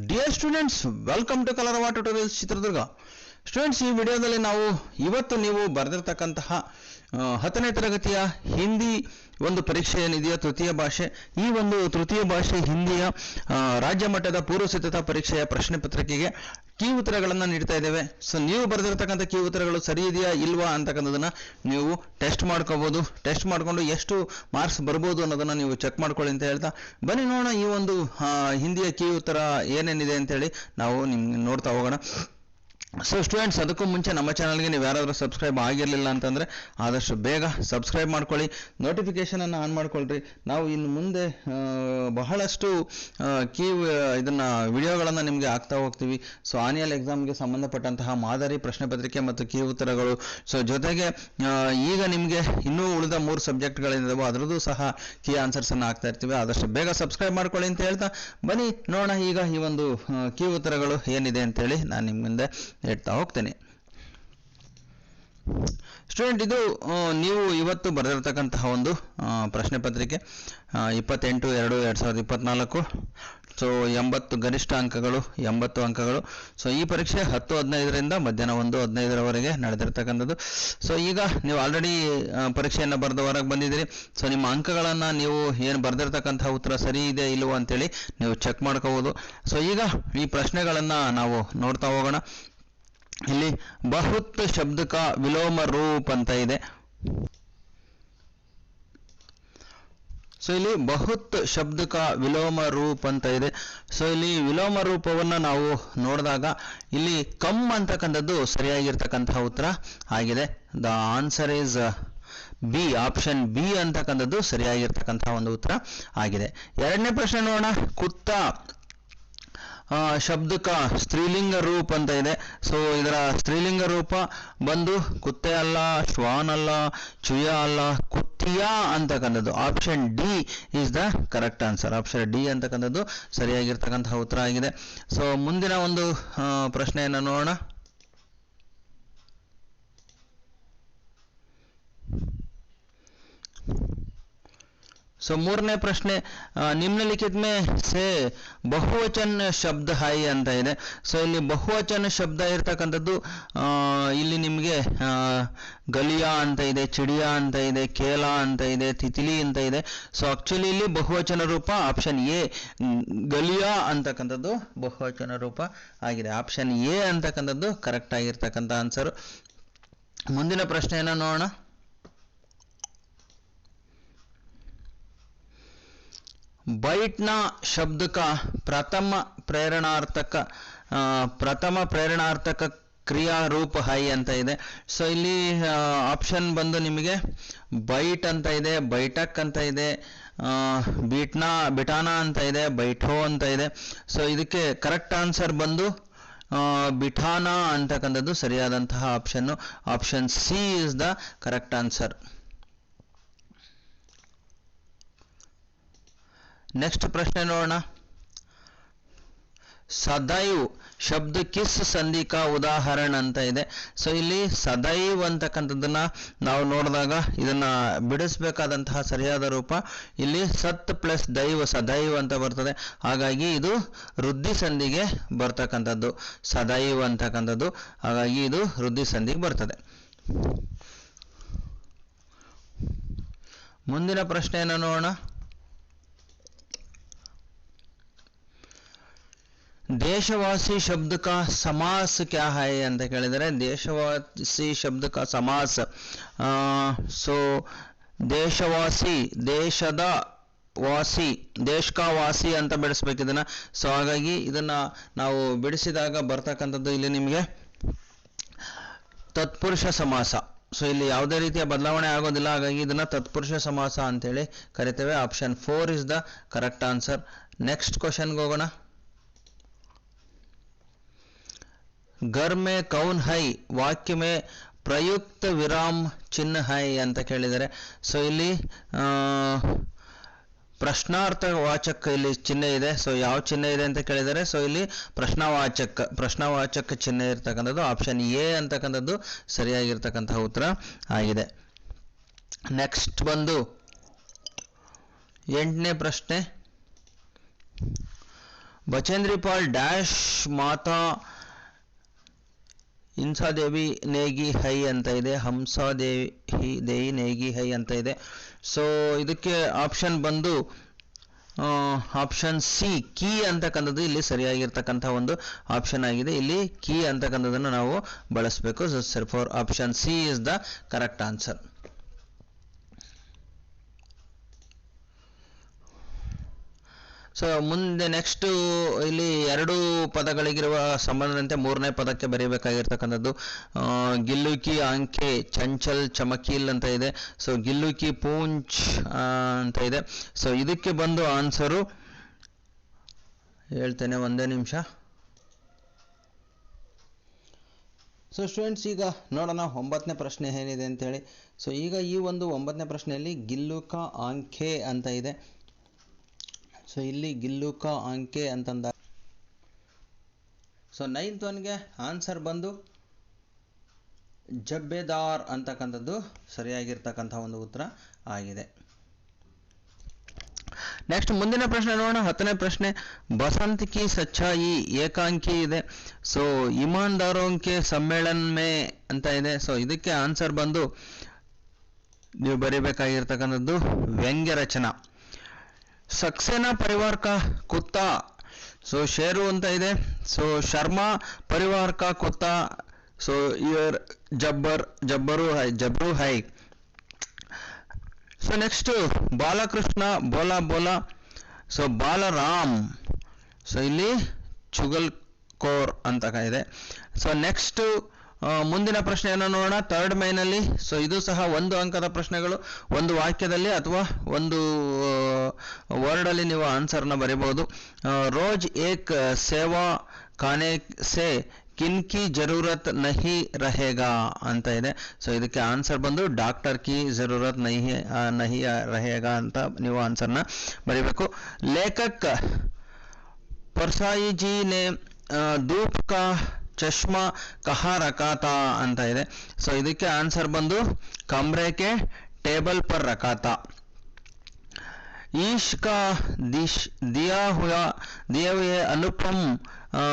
Dear students welcome to colour water tutorials Chitradurga students ಈ ವಿಡಿಯೋದಲ್ಲಿ ನಾವು ಇವತ್ತು ನೀವು ಬರೆದಿರ್ತಕ್ಕಂತಹ ಹತ್ತನೇ ತರಗತಿಯ ಹಿಂದಿ ಒಂದು ಪರೀಕ್ಷೆ ಏನಿದೆಯೋ ತೃತೀಯ ಭಾಷೆ, ಈ ಒಂದು ತೃತೀಯ ಭಾಷೆ ಹಿಂದಿಯ ರಾಜ್ಯ ಮಟ್ಟದ ಪೂರ್ವ ಸಿದ್ಧತಾ ಪರೀಕ್ಷೆಯ ಪ್ರಶ್ನೆ ಪತ್ರಿಕೆಗೆ ಕೀ ಉತ್ತರಗಳನ್ನು ನೀಡ್ತಾ ಇದ್ದೇವೆ. ಸೊ ನೀವು ಬರೆದಿರ್ತಕ್ಕಂಥ ಕೀ ಉತ್ತರಗಳು ಸರಿ ಇದೆಯಾ ಇಲ್ವಾ ಅಂತಕ್ಕಂಥದನ್ನ ನೀವು ಟೆಸ್ಟ್ ಮಾಡ್ಕೋಬಹುದು ಟೆಸ್ಟ್ ಮಾಡಿಕೊಂಡು ಎಷ್ಟು ಮಾರ್ಕ್ಸ್ ಬರ್ಬೋದು ಅನ್ನೋದನ್ನ ನೀವು ಚೆಕ್ ಮಾಡ್ಕೊಳ್ಳಿ ಅಂತ ಹೇಳ್ತಾ, ಬನ್ನಿ ನೋಡೋಣ ಈ ಒಂದು ಹಿಂದಿಯ ಕೀ ಉತ್ತರ ಏನೇನಿದೆ ಅಂತೇಳಿ ನಾವು ನಿಮ್ಗೆ ನೋಡ್ತಾ ಹೋಗೋಣ. ಸೊ ಸ್ಟೂಡೆಂಟ್ಸ್ ಅದಕ್ಕೂ ಮುಂಚೆ ನಮ್ಮ ಚಾನಲ್ಗೆ ನೀವು ಯಾರಾದರೂ ಸಬ್ಸ್ಕ್ರೈಬ್ ಆಗಿರಲಿಲ್ಲ ಅಂತಂದರೆ ಆದಷ್ಟು ಬೇಗ ಸಬ್ಸ್ಕ್ರೈಬ್ ಮಾಡ್ಕೊಳ್ಳಿ. ನೋಟಿಫಿಕೇಷನನ್ನು ಆನ್ ಮಾಡ್ಕೊಳ್ರಿ. ನಾವು ಇನ್ನು ಮುಂದೆ ಬಹಳಷ್ಟು ಕೀ ಇದನ್ನು ವಿಡಿಯೋಗಳನ್ನು ನಿಮಗೆ ಆಗ್ತಾ ಹೋಗ್ತೀವಿ. ಸೊ ಆನ್ಯಲ್ ಎಕ್ಸಾಮ್ಗೆ ಸಂಬಂಧಪಟ್ಟಂತಹ ಮಾದರಿ ಪ್ರಶ್ನೆ ಪತ್ರಿಕೆ ಮತ್ತು ಕೀ ಉತ್ತರಗಳು. ಸೊ ಜೊತೆಗೆ ಈಗ ನಿಮಗೆ ಇನ್ನೂ ಉಳಿದ ಮೂರು ಸಬ್ಜೆಕ್ಟ್ಗಳಿದ್ದಾವೆ ಅದರದ್ದು ಸಹ ಕೀ ಆನ್ಸರ್ಸನ್ನು ಆಗ್ತಾ ಇರ್ತೀವಿ. ಆದಷ್ಟು ಬೇಗ ಸಬ್ಸ್ಕ್ರೈಬ್ ಮಾಡ್ಕೊಳ್ಳಿ ಅಂತ ಹೇಳ್ತಾ. ಬನ್ನಿ, ನೋಡೋಣ ಈಗ ಈ ಒಂದು ಕೀ ಉತ್ತರಗಳು ಏನಿದೆ ಅಂತೇಳಿ ನಾನು ನಿಮ್ಮ ಮುಂದೆ ಹೇಳ್ತಾ ಹೋಗ್ತೇನೆ. ಸ್ಟೂಡೆಂಟ್ ಇದು ನೀವು ಇವತ್ತು ಬರೆದಿರ್ತಕ್ಕಂತಹ ಒಂದು ಪ್ರಶ್ನೆ ಪತ್ರಿಕೆ ಇಪ್ಪತ್ತೆಂಟು, ಎರಡು ಎರಡು ಸಾವಿರದ ಇಪ್ಪತ್ನಾಲ್ಕು, ಸೊ, ಎಂಬತ್ತು ಗರಿಷ್ಠ ಅಂಕಗಳು, ಎಂಬತ್ತು ಅಂಕಗಳು, ಸೊ, ಈ ಪರೀಕ್ಷೆ ಹತ್ತು ಹದಿನೈದರಿಂದ ಮಧ್ಯಾಹ್ನ ಒಂದು ಹದಿನೈದರವರೆಗೆ ನಡೆದಿರ್ತಕ್ಕಂಥದ್ದು. ಸೊ, ಈಗ ನೀವು ಆಲ್ರೆಡಿ ಪರೀಕ್ಷೆಯನ್ನು ಬರೆದು ಹೊರಗೆ ಬಂದಿದ್ದೀರಿ. ಸೊ, ನಿಮ್ಮ ಅಂಕಗಳನ್ನು ನೀವು ಏನು ಬರೆದಿರ್ತಕ್ಕಂತಹ ಉತ್ತರ ಸರಿ ಇದೆ ಇಲ್ಲವೋ ಅಂತೇಳಿ ನೀವು ಚೆಕ್ ಮಾಡ್ಕೋಬೋದು. ಸೊ, ಈಗ ಈ ಪ್ರಶ್ನೆಗಳನ್ನು ನಾವು ನೋಡ್ತಾ ಹೋಗೋಣ. ಇಲ್ಲಿ ಬಹುತ್ ಶಬ್ದಕ ವಿಲೋಮ ರೂಪ್ ಅಂತ ಇದೆ. ಸೊ ಇಲ್ಲಿ ಬಹುತ್ ಶಬ್ದಕ ವಿಲೋಮ ರೂಪ್ ಅಂತ ಇದೆ. ಸೊ ಇಲ್ಲಿ ವಿಲೋಮ ರೂಪವನ್ನು ನಾವು ನೋಡಿದಾಗ ಇಲ್ಲಿ ಕಮ್ ಅಂತಕ್ಕಂಥದ್ದು ಸರಿಯಾಗಿರ್ತಕ್ಕಂತಹ ಉತ್ತರ ಆಗಿದೆ. The answer is B option B ಅಂತಕ್ಕಂಥದ್ದು ಸರಿಯಾಗಿರ್ತಕ್ಕಂತಹ ಒಂದು ಉತ್ತರ ಆಗಿದೆ. ಎರಡನೇ ಪ್ರಶ್ನೆ ನೋಡೋಣ. ಕುತ್ತ ಶಬ್ದಕ ಸ್ತ್ರೀಲಿಂಗ ರೂಪ ಅಂತ ಇದೆ. ಸೊ ಇದರ ಸ್ತ್ರೀಲಿಂಗ ರೂಪ ಬಂದು ಕುತ್ತೆ ಅಲ್ಲ, ಶ್ವಾನ್ ಅಲ್ಲ, ಚುಯ ಅಲ್ಲ, ಕುತ್ತಿಯ ಅಂತಕ್ಕಂಥದ್ದು option D is the correct answer option D ಅಂತಕ್ಕಂಥದ್ದು ಸರಿಯಾಗಿರ್ತಕ್ಕಂತಹ ಉತ್ತರ ಆಗಿದೆ. ಸೊ ಮುಂದಿನ ಒಂದು ಪ್ರಶ್ನೆಯನ್ನು ನೋಡೋಣ. ಸೊ ಮೂರನೇ ಪ್ರಶ್ನೆ ನಿಮ್ನಲಿಖಿತ ಮೇ ಸೇ ಬಹುವಚನ ಶಬ್ದ ಹಾಯಿ ಅಂತ ಇದೆ. ಸೊ ಇಲ್ಲಿ ಬಹುವಚನ ಶಬ್ದ ಇರ್ತಕ್ಕಂಥದ್ದು ಇಲ್ಲಿ ನಿಮಗೆ ಗಲಿಯಾ ಅಂತ ಇದೆ, ಚಿಡಿಯಾ ಅಂತ ಇದೆ, ಕೇಲ ಅಂತ ಇದೆ, ತಿತಿಲಿ ಅಂತ ಇದೆ. ಸೊ ಆಕ್ಚುಲಿ ಇಲ್ಲಿ ಬಹುವಚನ ರೂಪ ಆಪ್ಷನ್ ಎ ಗಲಿಯಾ ಅಂತಕ್ಕಂಥದ್ದು ಬಹುವಚನ ರೂಪ ಆಗಿದೆ. ಆಪ್ಷನ್ ಎ ಅಂತಕ್ಕಂಥದ್ದು ಕರೆಕ್ಟ್ ಆಗಿರ್ತಕ್ಕಂಥ ಆನ್ಸರ್ ಮುಂದಿನ ಪ್ರಶ್ನೆಯನ್ನು ನೋಡೋಣ. बैठना शब्द का प्रथम ಪ್ರೇರಣಾರ್ಥಕ ಆ, ಪ್ರಥಮ ಪ್ರೇರಣಾರ್ಥಕ ಕ್ರಿಯಾ ರೂಪ ಹೈ ಅಂತ ಇದೆ ಸೊ ಇಲ್ಲಿ ಆಪ್ಷನ್ ಬಂದು ನಿಮಗೆ ಬೈಟ್ ಅಂತ ಇದೆ ಬೈಟಕ್ ಅಂತ ಇದೆ ಬೀಟ್ನಾ ಬಿಟಾನ ಅಂತ ಇದೆ ಬೈಠೋ ಅಂತ ಇದೆ ಸೊ ಇದಕ್ಕೆ ಕರೆಕ್ಟ್ ಆನ್ಸರ್ ಬಂದು ಆ, ಬಿಠಾನ ಅಂತಕ್ಕಂಥದ್ದು ಸರಿಯಾದಂತಹ option option C is the correct answer next ಪ್ರಶ್ನೆ ನೋಡೋಣ. ಸದೈವ್ ಶಬ್ದ ಕಿಸ್ ಸಂಧಿಕ ಉದಾಹರಣೆ ಅಂತ ಇದೆ. ಸೊ ಇಲ್ಲಿ ಸದೈವ್ ಅಂತಕ್ಕಂಥದ್ದನ್ನ ನಾವು ನೋಡಿದಾಗ ಇದನ್ನ ಬಿಡಿಸ್ಬೇಕಾದಂತಹ ಸರಿಯಾದ ರೂಪ ಇಲ್ಲಿ ಸತ್ ಪ್ಲಸ್ ದೈವ ಸದೈವ್ ಅಂತ ಬರ್ತದೆ. ಹಾಗಾಗಿ ಇದು ವೃದ್ಧಿ ಸಂಧಿಗೆ ಬರ್ತಕ್ಕಂಥದ್ದು. ಸದೈವ್ ಅಂತಕ್ಕಂಥದ್ದು. ಹಾಗಾಗಿ ಇದು ವೃದ್ಧಿ ಸಂಧಿಗೆ ಬರ್ತದೆ. ಮುಂದಿನ ಪ್ರಶ್ನೆಯನ್ನು ನೋಡೋಣ. ದೇಶವಾಸಿ ಶಬ್ದಕ ಸಮಾಸ ಕ್ಯಾ ಹೈ ಅಂತ ಕೇಳಿದರೆ ದೇಶವಾಸಿ ಶಬ್ದಕ ಸಮಾಸ. ಸೊ, ದೇಶವಾಸಿ, ದೇಶದ ವಾಸಿ, ದೇಶಕ ವಾಸಿ ಅಂತ ಬಿಡಿಸ್ಬೇಕು ಇದನ್ನ. ಸೊ, ಹಾಗಾಗಿ ಇದನ್ನ ನಾವು ಬಿಡಿಸಿದಾಗ ಬರ್ತಕ್ಕಂಥದ್ದು ಇಲ್ಲಿ ನಿಮಗೆ ತತ್ಪುರುಷ ಸಮಾಸ. ಸೊ, ಇಲ್ಲಿ ಯಾವುದೇ ರೀತಿಯ ಬದಲಾವಣೆ ಆಗೋದಿಲ್ಲ, ಹಾಗಾಗಿ ಇದನ್ನ ತತ್ಪುರುಷ ಸಮಾಸ ಅಂತೇಳಿ ಕರಿತೇವೆ. Option four is the correct answer. Next ಕ್ವಶನ್ಗೆ ಹೋಗೋಣ. ಘರ್ ಮೇ ಕೌನ್ ಹೈ ವಾಕ್ಯ ಮೇ ಪ್ರಯುಕ್ತ ವಿರಾಮ್ ಚಿನ್ನ ಹೈ ಅಂತ ಕೇಳಿದಾರೆ ಸೊ ಇಲ್ಲಿ ಪ್ರಶ್ನಾರ್ಥ ವಾಚಕ ಇಲ್ಲಿ ಚಿಹ್ನೆ ಇದೆ. ಸೊ ಯಾವ ಚಿಹ್ನೆ ಇದೆ ಅಂತ ಕೇಳಿದರೆ ಸೊ ಇಲ್ಲಿ ಪ್ರಶ್ನಾವಾಚಕ ಪ್ರಶ್ನಾವಾಚಕ ಚಿಹ್ನೆ ಇರ್ತಕ್ಕಂಥದ್ದು ಆಪ್ಷನ್ ಎ ಅಂತಕ್ಕಂಥದ್ದು ಸರಿಯಾಗಿರ್ತಕ್ಕಂತಹ ಉತ್ತರ ಆಗಿದೆ. ನೆಕ್ಸ್ಟ್ ಬಂದು ಎಂಟನೇ ಪ್ರಶ್ನೆ. ಬಚೇಂದ್ರಿಪಾಲ್ ಡ್ಯಾಶ್ ಮಾತಾ ಇನ್ಸಾದೇವಿ ನೇಗಿ ಹೈ ಅಂತ ಇದೆ, ಹಂಸಾದೇವಿ ದೇವಿ ನೇಗಿ ಹೈ ಅಂತ ಇದೆ. ಸೊ ಇದಕ್ಕೆ ಆಪ್ಷನ್ ಬಂದು ಆಪ್ಷನ್ ಸಿ ಕೀ ಅಂತಕ್ಕಂಥದ್ದು ಇಲ್ಲಿ ಸರಿಯಾಗಿರ್ತಕ್ಕಂಥ ಒಂದು ಆಪ್ಷನ್ ಆಗಿದೆ. ಇಲ್ಲಿ ಕೀ ಅಂತಕ್ಕಂಥದ್ದನ್ನು ನಾವು ಬಳಸಬೇಕು. Sir for option C is the correct answer so ಮುಂದೆ ನೆಕ್ಸ್ಟ್ ಇಲ್ಲಿ ಎರಡು ಪದಗಳಿಗಿರುವ ಸಂಬಂಧದಂತೆ ಮೂರನೇ ಪದಕ್ಕೆ ಬರೀಬೇಕಾಗಿರ್ತಕ್ಕಂಥದ್ದು ಗಿಲ್ಲುಕಿ ಅಂಕೆ ಚಂಚಲ್ ಚಮಕೀಲ್ ಅಂತ ಇದೆ. ಸೊ ಗಿಲ್ಲುಕಿ ಪೂಂಚ್ ಅಂತ ಇದೆ. ಸೊ ಇದಕ್ಕೆ ಬಂದು ಆನ್ಸರು ಹೇಳ್ತೇನೆ ಒಂದೇ ನಿಮಿಷ. ಸೊ ಸ್ಟೂಡೆಂಟ್ಸ್ ಈಗ ನೋಡೋಣ ಒಂಬತ್ತನೇ ಪ್ರಶ್ನೆ ಏನಿದೆ ಅಂತೇಳಿ. ಸೊ ಈಗ ಈ ಒಂದು ಒಂಬತ್ತನೇ ಪ್ರಶ್ನೆಯಲ್ಲಿ ಗಿಲ್ಲುಕ ಆಂಖೆ ಅಂತ ಇದೆ. ಸೊ ಇಲ್ಲಿ ಗಿಲ್ಲುಕ ಅಂಕೆ ಅಂತಂದ. ಸೊ ನೈನ್ತ್ ಒನ್ಗೆ ಆನ್ಸರ್ ಬಂದು ಜಬ್ಬೆದಾರ್ ಅಂತಕ್ಕಂಥದ್ದು ಸರಿಯಾಗಿರ್ತಕ್ಕಂಥ ಒಂದು ಉತ್ತರ ಆಗಿದೆ. ನೆಕ್ಸ್ಟ್ ಮುಂದಿನ ಪ್ರಶ್ನೆ ನೋಡೋಣ. ಹತ್ತನೇ ಪ್ರಶ್ನೆ, ಬಸಂತ್ ಕಿ ಸಚ್ಚಾಯಿ ಏಕಾಂಕಿ ಇದೆ? ಸೊ ಇಮಾನ್ದಾರೋಂಕೆ ಸಮ್ಮೇಳನ್ ಮೇ ಅಂತ ಇದೆ. ಸೊ ಇದಕ್ಕೆ ಆನ್ಸರ್ ಬಂದು, ನೀವು ಬರೀಬೇಕಾಗಿರ್ತಕ್ಕಂಥದ್ದು ವ್ಯಂಗ್ಯ ರಚನಾ ಸಕ್ಸೇನಾ ಪರಿವಾರ್ಕ ಕುತ್ತಾ. ಸೊ ಶೇರು ಅಂತ ಇದೆ. ಸೊ ಶರ್ಮಾ ಪರಿವಾರ್ಕ ಕುತ್ತಾ. ಸೊ ಇಯರ್ ಜಬ್ಬರ್, ಜಬ್ಬರು ಹೈ ಜಬ್ರು ಹೈ. ಸೊ ನೆಕ್ಸ್ಟ್ ಬಾಲಕೃಷ್ಣ ಬೋಲಾ ಬೋಲಾ. ಸೊ ಬಾಲರಾಮ್. ಸೊ ಇಲ್ಲಿ ಚುಗಲ್ ಕೋರ್ ಅಂತ ಇದೆ. ಸೊ ನೆಕ್ಸ್ಟ್ ಮುಂದಿನ ಪ್ರಶ್ನೆಯನ್ನು ನೋಡೋಣ. ಥರ್ಡ್ ಮೈನಲ್ಲಿ ಸೊ ಇದು ಸಹ ಒಂದು ಅಂಕದ ಪ್ರಶ್ನೆಗಳು, ಒಂದು ವಾಕ್ಯದಲ್ಲಿ ಅಥವಾ ಒಂದು ವರ್ಡಲ್ಲಿ ನೀವು ಆನ್ಸರ್ನ ಬರೀಬಹುದು ರೋಜ್ ಏಕ್ ಸೇವಾ ಖಾನೆ ಸೇ ಕಿನ್ಕಿ ಜರೂರತ್ ನಹಿ ರಹೇಗಾ ಅಂತ ಇದೆ. ಸೊ ಇದಕ್ಕೆ ಆನ್ಸರ್ ಬಂದು ಡಾಕ್ಟರ್ ಕಿ ಜರೂರತ್ ನಹಿ ನಹಿ ರಹೇಗಾ ಅಂತ ನೀವು ಆನ್ಸರ್ನ ಬರೀಬೇಕು. ಲೇಖಕ್ ಪರ್ಸಾಯಿ ನೇ ಧೂಪ್ ಕಾ ಚಶ್ಮಾ ಕಹಾ ರಕಾತಾ ಅಂತ ಇದೆ ಸೊ ಇದಕ್ಕೆ ಆನ್ಸರ್ ಬಂದು ಕಮ್ರೆಕೆ ಟೇಬಲ್ ಪರ್ ರಕಾತಾ ईश का दिश दिया हुआ दिए हुए अनुपम अ,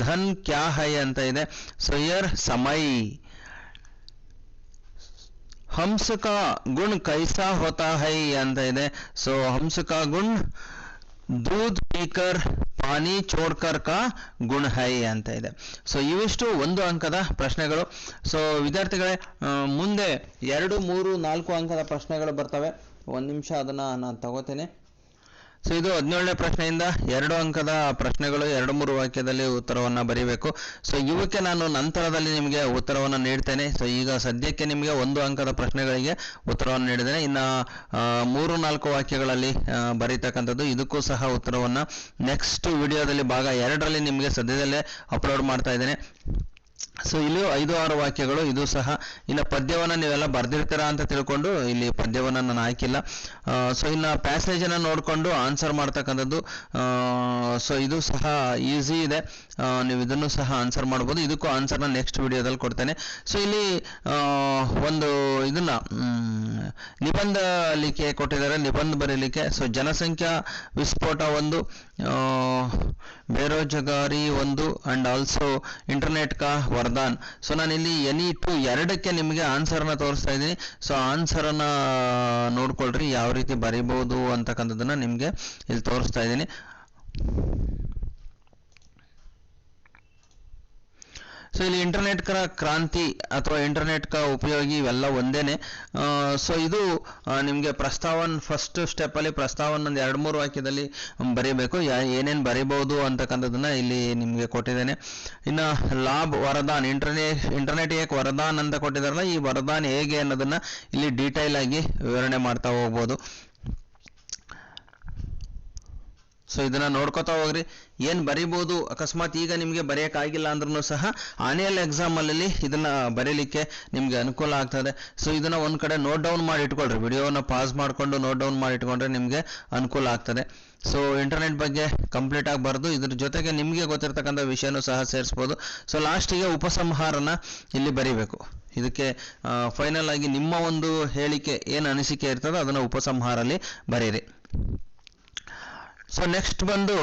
धन क्या है ಅಂತ ಇದೆ ಸೊ ಯರ್ ಸಮೈ हंस का गुण कैसा होता है ಅಂತ ಇದೆ ಸೊ हंस का गुण दूध पीकर ಪಾನಿ ಚೋಡ್ಕರ್ ಕಾ ಗುಣ ಹೈ ಅಂತ ಇದೆ. ಸೊ ಇವಿಷ್ಟು ಒಂದು ಅಂಕದ ಪ್ರಶ್ನೆಗಳು. ಸೊ ವಿದ್ಯಾರ್ಥಿಗಳೇ ಮುಂದೆ ಎರಡು, ಮೂರು, ನಾಲ್ಕು ಅಂಕದ ಪ್ರಶ್ನೆಗಳು ಬರ್ತವೆ. ಒಂದು ನಿಮಿಷ ಅದನ್ನ ನಾನು ತಗೋತೇನೆ. ಸೊ ಇದು ಹದಿನೇಳನೇ ಪ್ರಶ್ನೆಯಿಂದ ಎರಡು ಅಂಕದ ಪ್ರಶ್ನೆಗಳು, ಎರಡು ಮೂರು ವಾಕ್ಯದಲ್ಲಿ ಉತ್ತರವನ್ನ ಬರೀಬೇಕು. ಸೊ ಇವಕ್ಕೆ ನಾನು ನಂತರದಲ್ಲಿ ನಿಮಗೆ ಉತ್ತರವನ್ನು ನೀಡ್ತೇನೆ. ಸೊ ಈಗ ಸದ್ಯಕ್ಕೆ ನಿಮಗೆ ಒಂದು ಅಂಕದ ಪ್ರಶ್ನೆಗಳಿಗೆ ಉತ್ತರವನ್ನು ನೀಡಿದ್ದೇನೆ. ಇನ್ನು ಮೂರು ನಾಲ್ಕು ವಾಕ್ಯಗಳಲ್ಲಿ ಬರೀತಕ್ಕಂಥದ್ದು. ಇದಕ್ಕೂ ಸಹ ಉತ್ತರವನ್ನು ನೆಕ್ಸ್ಟ್ ವಿಡಿಯೋದಲ್ಲಿ ಭಾಗ ಎರಡರಲ್ಲಿ ನಿಮಗೆ ಸದ್ಯದಲ್ಲೇ ಅಪ್ಲೋಡ್ ಮಾಡ್ತಾ ಇದ್ದೇನೆ. ಸೊ ಇಲ್ಲಿ ಐದು, ಆರು ವಾಕ್ಯಗಳು, ಇದು ಸಹ, ಇನ್ನು ಪದ್ಯವನ್ನು ನೀವೆಲ್ಲ ಬರೆದಿರ್ತೀರಾ ಅಂತ ತಿಳ್ಕೊಂಡು ಇಲ್ಲಿ ಪದ್ಯವನ್ನು ನಾನು ಹಾಕಿಲ್ಲ. ಸೊ ಇನ್ನು ಪ್ಯಾಸೇಜನ್ನು ನೋಡಿಕೊಂಡು ಆನ್ಸರ್ ಮಾಡ್ತಕ್ಕಂಥದ್ದು ಸೊ ಇದು ಸಹ ಈಸಿ ಇದೆ. ನೀವು ಇದನ್ನು ಸಹ ಆನ್ಸರ್ ಮಾಡ್ಬೋದು. ಇದಕ್ಕೂ ಆನ್ಸರ್ನ ನೆಕ್ಸ್ಟ್ ವಿಡಿಯೋದಲ್ಲಿ ಕೊಡ್ತೇನೆ. ಸೊ ಇಲ್ಲಿ ಒಂದು ಇದನ್ನ ನಿಬಂಧ ಕೊಟ್ಟಿದ್ದಾರೆ. ನಿಬಂಧ ಬರೀಲಿಕ್ಕೆ ಸೊ ಜನಸಂಖ್ಯಾ ವಿಸ್ಫೋಟ ಒಂದು ಬೇರೋಜಗಾರಿ ಒಂದು ಅಂಡ್ ಆಲ್ಸೋ ಇಂಟರ್ನೆಟ್ ಕಾ ವರದಾನ್. ಸೊ ನಾನು ಇಲ್ಲಿ ಎನಿ ಟು ಎರಡಕ್ಕೆ ನಿಮಗೆ ಆನ್ಸರ್ನ ತೋರಿಸ್ತಾ ಇದ್ದೀನಿ. ಸೊ ಆನ್ಸರನ್ನು ನೋಡ್ಕೊಳ್ರಿ, ಯಾವ ರೀತಿ ಬರಿಬೋದು ಅಂತಕ್ಕಂಥದ್ದನ್ನ ನಿಮಗೆ ಇಲ್ಲಿ ತೋರಿಸ್ತಾ ಇದ್ದೀನಿ. ಸೊ ಇಲ್ಲಿ ಇಂಟರ್ನೆಟ್ ಕರ ಕ್ರಾಂತಿ ಅಥವಾ ಇಂಟರ್ನೆಟ್ ಕ ಉಪಯೋಗಿ ಇವೆಲ್ಲ ಒಂದೇನೆ. ಸೊ ಇದು ನಿಮಗೆ ಪ್ರಸ್ತಾವನ್ ಫಸ್ಟ್ ಸ್ಟೆಪ್ಪಲ್ಲಿ ಪ್ರಸ್ತಾವನ ಒಂದು ಎರಡು ಮೂರು ವಾಕ್ಯದಲ್ಲಿ ಬರೀಬೇಕು. ಏನೇನು ಬರೀಬಹುದು ಅಂತಕ್ಕಂಥದ್ದನ್ನು ಇಲ್ಲಿ ನಿಮಗೆ ಕೊಟ್ಟಿದ್ದೇನೆ. ಇನ್ನು ಲಾಭ್, ವರದಾನ್ ಇಂಟರ್ನೆಟ್ ಇಂಟರ್ನೆಟ್ ಏಕ್ ವರದಾನ್ ಅಂತ ಕೊಟ್ಟಿದಾರಲ್ಲ ಈ ವರದಾನ್ ಹೇಗೆ ಅನ್ನೋದನ್ನ ಇಲ್ಲಿ ಡೀಟೈಲ್ ಆಗಿ ವಿವರಣೆ ಮಾಡ್ತಾ ಹೋಗ್ಬೋದು. ಸೊ ಇದನ್ನ ನೋಡ್ಕೋತಾ ಹೋಗ್ರಿ. ಏನ್ ಬರಿಬೋದು? ಅಕಸ್ಮಾತ್ ಈಗ ನಿಮಗೆ ಬರೆಯೋಕ್ಕಾಗಿಲ್ಲ ಅಂದ್ರೂ ಸಹ ಆನಿಯಲ್ ಎಕ್ಸಾಮ್ ಅಲ್ಲಿ ಇದನ್ನ ಬರೀಲಿಕ್ಕೆ ನಿಮ್ಗೆ ಅನುಕೂಲ ಆಗ್ತದೆ. ಸೊ ಇದನ್ನ ಒಂದ್ ಕಡೆ ನೋಟ್ ಡೌನ್ ಮಾಡಿ ಇಟ್ಕೊಳ್ರಿ. ವಿಡಿಯೋನ ಪಾಸ್ ಮಾಡ್ಕೊಂಡು ನೋಟ್ ಡೌನ್ ಮಾಡಿ ಇಟ್ಕೊಂಡ್ರೆ ನಿಮ್ಗೆ ಅನುಕೂಲ ಆಗ್ತದೆ. ಸೊ ಇಂಟರ್ನೆಟ್ ಬಗ್ಗೆ ಕಂಪ್ಲೀಟ್ ಆಗಿ ಬರೆದು ಇದ್ರ ಜೊತೆಗೆ ನಿಮಗೆ ಗೊತ್ತಿರ್ತಕ್ಕಂಥ ವಿಷಯನೂ ಸಹ ಸೇರಿಸ್ಬೋದು. ಸೊ ಲಾಸ್ಟಿಗೆ ಉಪಸಂಹಾರನ ಇಲ್ಲಿ ಬರಿಬೇಕು. ಇದಕ್ಕೆ ಫೈನಲ್ ಆಗಿ ನಿಮ್ಮ ಒಂದು ಹೇಳಿಕೆ ಏನು ಅನಿಸಿಕೆ ಇರ್ತದೋ ಅದನ್ನ ಉಪಸಂಹಾರಲ್ಲಿ ಬರೀರಿ. ಸೊ ನೆಕ್ಸ್ಟ್ ಬಂದು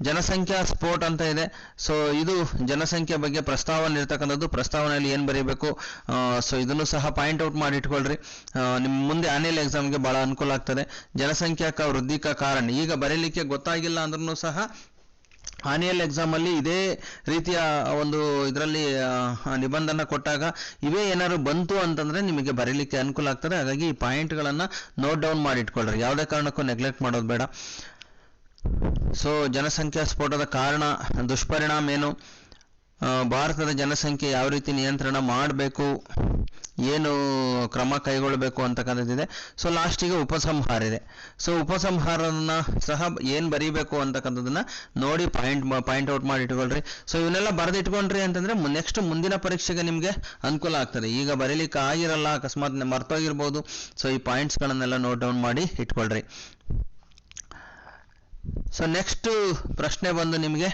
ಜನಸಂಖ್ಯಾ ಸ್ಪೋರ್ಟ್ ಅಂತ ಇದೆ. ಸೊ ಇದು ಜನಸಂಖ್ಯೆ ಬಗ್ಗೆ ಪ್ರಸ್ತಾವನೆ ಇರ್ತಕ್ಕಂಥದ್ದು. ಪ್ರಸ್ತಾವನೆಯಲ್ಲಿ ಏನು ಬರೀಬೇಕು? ಸೊ ಇದನ್ನು ಸಹ ಪಾಯಿಂಟ್ ಔಟ್ ಮಾಡಿ ಇಟ್ಕೊಳ್ರಿ. ನಿಮ್ಮ ಮುಂದೆ ಆನ್ಯಲ್ ಎಕ್ಸಾಮ್ಗೆ ಬಹಳ ಅನುಕೂಲ ಆಗ್ತದೆ. ಜನಸಂಖ್ಯಾಕ ವೃದ್ಧಿಕ ಕಾರಣ. ಈಗ ಬರೀಲಿಕ್ಕೆ ಗೊತ್ತಾಗಿಲ್ಲ ಅಂದ್ರೂ ಸಹ ಆನ್ಯಲ್ ಎಕ್ಸಾಮಲ್ಲಿ ಇದೇ ರೀತಿಯ ಒಂದು ಇದರಲ್ಲಿ ನಿಬಂಧನ ಕೊಟ್ಟಾಗ ಇವೇ ಏನಾದ್ರು ಬಂತು ಅಂತಂದ್ರೆ ನಿಮಗೆ ಬರೀಲಿಕ್ಕೆ ಅನುಕೂಲ ಆಗ್ತದೆ. ಹಾಗಾಗಿ ಈ ಪಾಯಿಂಟ್ಗಳನ್ನು ನೋಟ್ ಡೌನ್ ಮಾಡಿ ಇಟ್ಕೊಳ್ರಿ. ಯಾವುದೇ ಕಾರಣಕ್ಕೂ ನೆಗ್ಲೆಕ್ಟ್ ಮಾಡೋದು ಬೇಡ. ಸೊ ಜನಸಂಖ್ಯಾ ಸ್ಫೋಟದ ಕಾರಣ, ದುಷ್ಪರಿಣಾಮ ಏನು? ಭಾರತದ ಜನಸಂಖ್ಯೆ ಯಾವ ರೀತಿ ನಿಯಂತ್ರಣ ಮಾಡಬೇಕು? ಏನು ಕ್ರಮ ಕೈಗೊಳ್ಳಬೇಕು ಅಂತಕ್ಕಂಥದ್ದಿದೆ ಸೊ ಲಾಸ್ಟಿಗೆ ಉಪಸಂಹಾರ ಇದೆ. ಸೊ ಉಪಸಂಹಾರನ ಸಹ ಏನು ಬರೀಬೇಕು ಅಂತಕ್ಕಂಥದ್ದನ್ನ ನೋಡಿ ಪಾಯಿಂಟ್ ಪಾಯಿಂಟ್ ಔಟ್ ಮಾಡಿ ಇಟ್ಕೊಳ್ರಿ. ಸೊ ಇವನ್ನೆಲ್ಲ ಬರೆದಿಟ್ಕೊಂಡ್ರಿ ಅಂತಂದ್ರೆ ನೆಕ್ಸ್ಟ್ ಮುಂದಿನ ಪರೀಕ್ಷೆಗೆ ನಿಮಗೆ ಅನುಕೂಲ ಆಗ್ತದೆ. ಈಗ ಬರೀಲಿಕ್ಕೆ ಆಗಿರಲ್ಲ, ಅಕಸ್ಮಾತ್ ಮರ್ತೋಗಿರ್ಬೋದು. ಸೊ ಈ ಪಾಯಿಂಟ್ಸ್ಗಳನ್ನೆಲ್ಲ ನೋಟ್ ಡೌನ್ ಮಾಡಿ ಇಟ್ಕೊಳ್ರಿ. ಸೊ ನೆಕ್ಸ್ಟ್ ಪ್ರಶ್ನೆ ಬಂದು ನಿಮಗೆ.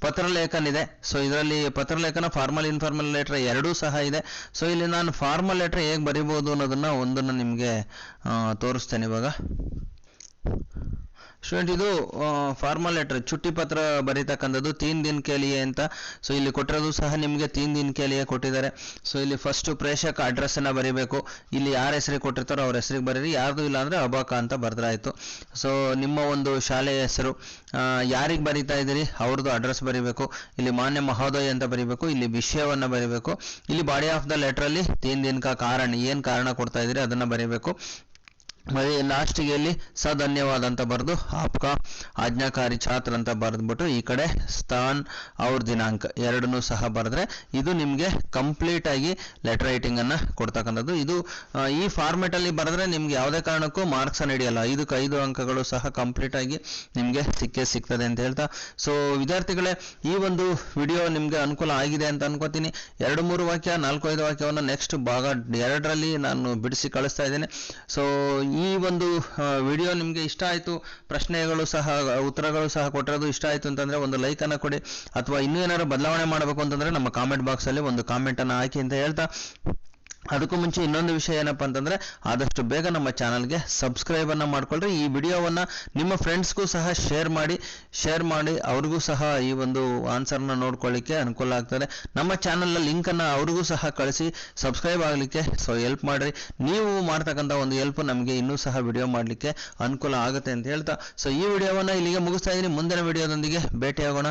ಪತ್ರಲೇಖನ ಇದೆ. ಸೊ ಇದರಲ್ಲಿ ಪತ್ರಲೇಖನ ಫಾರ್ಮಲ್ ಇನ್ಫಾರ್ಮಲ್ ಲೆಟರ್ ಎರಡೂ ಸಹ ಇದೆ. ಸೊ ಇಲ್ಲಿ ನಾನು ಫಾರ್ಮಲ್ ಲೆಟರ್ ಹೇಗೆ ಬರಿಬೋದು ಅನ್ನೋದನ್ನು ಒಂದನ್ನು ನಿಮಗೆ ತೋರಿಸ್ತೇನೆ ಇವಾಗ. ಸ್ಟೂಡೆಂಟ್ ಇದು ಫಾರ್ಮಲ್ ಲೆಟರ್ ಚುಟ್ಟಿ ಪತ್ರ ಬರೀತಕ್ಕಂಥದ್ದು ತೀನ್ ದಿನ ಕೇಳಿಯೇ ಅಂತ. ಸೊ ಇಲ್ಲಿ ಕೊಟ್ಟಿರೋದು ಸಹ ನಿಮಗೆ ತೀನ್ ದಿನ ಕೇಳಿಯೇ ಕೊಟ್ಟಿದ್ದಾರೆ. ಸೊ ಇಲ್ಲಿ ಫಸ್ಟ್ ಪ್ರೇಷಕ ಅಡ್ರೆಸ್ ಅನ್ನ ಬರೀಬೇಕು. ಇಲ್ಲಿ ಯಾರ ಹೆಸರಿಗೆ ಕೊಟ್ಟಿರ್ತಾರೋ ಅವ್ರ ಹೆಸರಿಗೆ ಬರೀರಿ. ಯಾರ್ದು ಇಲ್ಲ ಅಂದ್ರೆ ಅಬಾಕ ಅಂತ ಬರ್ದ್ರಾಯ್ತು. ಸೊ ನಿಮ್ಮ ಒಂದು ಶಾಲೆಯ ಹೆಸರು ಯಾರಿಗೆ ಬರೀತಾ ಇದ್ದೀರಿ? ಅವ್ರದ್ದು ಅಡ್ರೆಸ್ ಬರೀಬೇಕು. ಇಲ್ಲಿ ಮಾನ್ಯ ಮಹೋದಯ ಅಂತ ಬರೀಬೇಕು. ಇಲ್ಲಿ ವಿಷಯವನ್ನ ಬರೀಬೇಕು. ಇಲ್ಲಿ ಬಾಡಿ ಆಫ್ ದ ಲೆಟರ್ ಅಲ್ಲಿ ತೀನ್ ದಿನಕ ಕಾರಣ, ಏನ್ ಕಾರಣ ಕೊಡ್ತಾ ಇದ್ದೀರಿ ಅದನ್ನ ಬರೀಬೇಕು. ಮತ್ತೆ ಲಾಸ್ಟಿಗೆ ಇಲ್ಲಿ ಸ ಧನ್ಯವಾದ ಅಂತ ಬರೆದು ಆಪ್ಕ ಆಜ್ಞಾಕಾರಿ ಛಾತ್ರ ಅಂತ ಬರೆದ್ಬಿಟ್ಟು ಈ ಕಡೆ ಸ್ಥಾನ್, ಅವ್ರ ದಿನಾಂಕ ಎರಡನ್ನೂ ಸಹ ಬರೆದ್ರೆ ಇದು ನಿಮಗೆ ಕಂಪ್ಲೀಟ್ ಆಗಿ ಲೆಟರ್ ರೈಟಿಂಗ್ ಅನ್ನ ಕೊಡ್ತಕ್ಕಂಥದ್ದು. ಇದು ಈ ಫಾರ್ಮೆಟಲ್ಲಿ ಬರೆದ್ರೆ ನಿಮ್ಗೆ ಯಾವುದೇ ಕಾರಣಕ್ಕೂ ಮಾರ್ಕ್ಸ್ ಹಿಡಿಯಲ್ಲ. ಐದಕ್ಕೆ ಐದು ಅಂಕಗಳು ಸಹ ಕಂಪ್ಲೀಟ್ ಆಗಿ ನಿಮಗೆ ಸಿಕ್ಕೇ ಸಿಗ್ತದೆ ಅಂತ ಹೇಳ್ತಾ. ಸೊ ವಿದ್ಯಾರ್ಥಿಗಳೇ, ಈ ಒಂದು ವಿಡಿಯೋ ನಿಮಗೆ ಅನುಕೂಲ ಆಗಿದೆ ಅಂತ ಅನ್ಕೋತೀನಿ. ಎರಡು ಮೂರು ವಾಕ್ಯ, ನಾಲ್ಕು ಐದು ವಾಕ್ಯವನ್ನು ನೆಕ್ಸ್ಟ್ ಭಾಗ ಎರಡರಲ್ಲಿ ನಾನು ಬಿಡಿಸಿ ಕಳಿಸ್ತಾ ಇದ್ದೇನೆ. ಸೊ ಈ ಒಂದು ವಿಡಿಯೋ ನಿಮಗೆ ಇಷ್ಟ ಆಯಿತು, ಪ್ರಶ್ನೆಗಳು ಸಹ, ಉತ್ತರಗಳು ಸಹ ಕೊಟ್ಟಿರೋದು ಇಷ್ಟ ಆಯಿತು ಅಂತಂದರೆ ಒಂದು ಲೈಕನ್ನು ಕೊಡಿ, ಅಥವಾ ಇನ್ನೂ ಏನಾದ್ರು ಬದಲಾವಣೆ ಮಾಡಬೇಕು ಅಂತಂದರೆ ನಮ್ಮ ಕಾಮೆಂಟ್ ಬಾಕ್ಸಲ್ಲಿ ಒಂದು ಕಾಮೆಂಟನ್ನು ಹಾಕಿ ಅಂತ ಹೇಳ್ತಾ ಅದಕ್ಕೂ ಮುಂಚೆ ಇನ್ನೊಂದು ವಿಷಯ ಏನಪ್ಪ ಅಂತಂದ್ರೆ ಆದಷ್ಟು ಬೇಗ ನಮ್ಮ ಚಾನಲ್ಗೆ ಸಬ್ಸ್ಕ್ರೈಬ್ ಅನ್ನ ಮಾಡ್ಕೊಳ್ರಿ. ಈ ವಿಡಿಯೋವನ್ನ ನಿಮ್ಮ ಫ್ರೆಂಡ್ಸ್ಗೂ ಸಹ ಶೇರ್ ಮಾಡಿ ಶೇರ್ ಮಾಡಿ ಅವ್ರಿಗೂ ಸಹ ಈ ಒಂದು ಆನ್ಸರ್ನ ನೋಡ್ಕೊಳ್ಳಿಕ್ಕೆ ಅನುಕೂಲ ಆಗ್ತದೆ. ನಮ್ಮ ಚಾನಲ್ ಲಿಂಕ್ ಅನ್ನ ಅವ್ರಿಗೂ ಸಹ ಕಳಿಸಿ ಸಬ್ಸ್ಕ್ರೈಬ್ ಆಗಲಿಕ್ಕೆ ಸೊ ಹೆಲ್ಪ್ ಮಾಡಿರಿ. ನೀವು ಮಾಡ್ತಕ್ಕಂಥ ಒಂದು ಹೆಲ್ಪ್ ನಮಗೆ ಇನ್ನೂ ಸಹ ವಿಡಿಯೋ ಮಾಡಲಿಕ್ಕೆ ಅನುಕೂಲ ಆಗುತ್ತೆ ಅಂತ ಹೇಳ್ತಾ. ಸೊ ಈ ವಿಡಿಯೋವನ್ನ ಇಲ್ಲಿಗೆ ಮುಗಿಸ್ತಾ ಇದ್ದೀನಿ ಮುಂದಿನ ವಿಡಿಯೋದೊಂದಿಗೆ ಭೇಟಿಯಾಗೋಣ.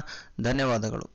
ಧನ್ಯವಾದಗಳು.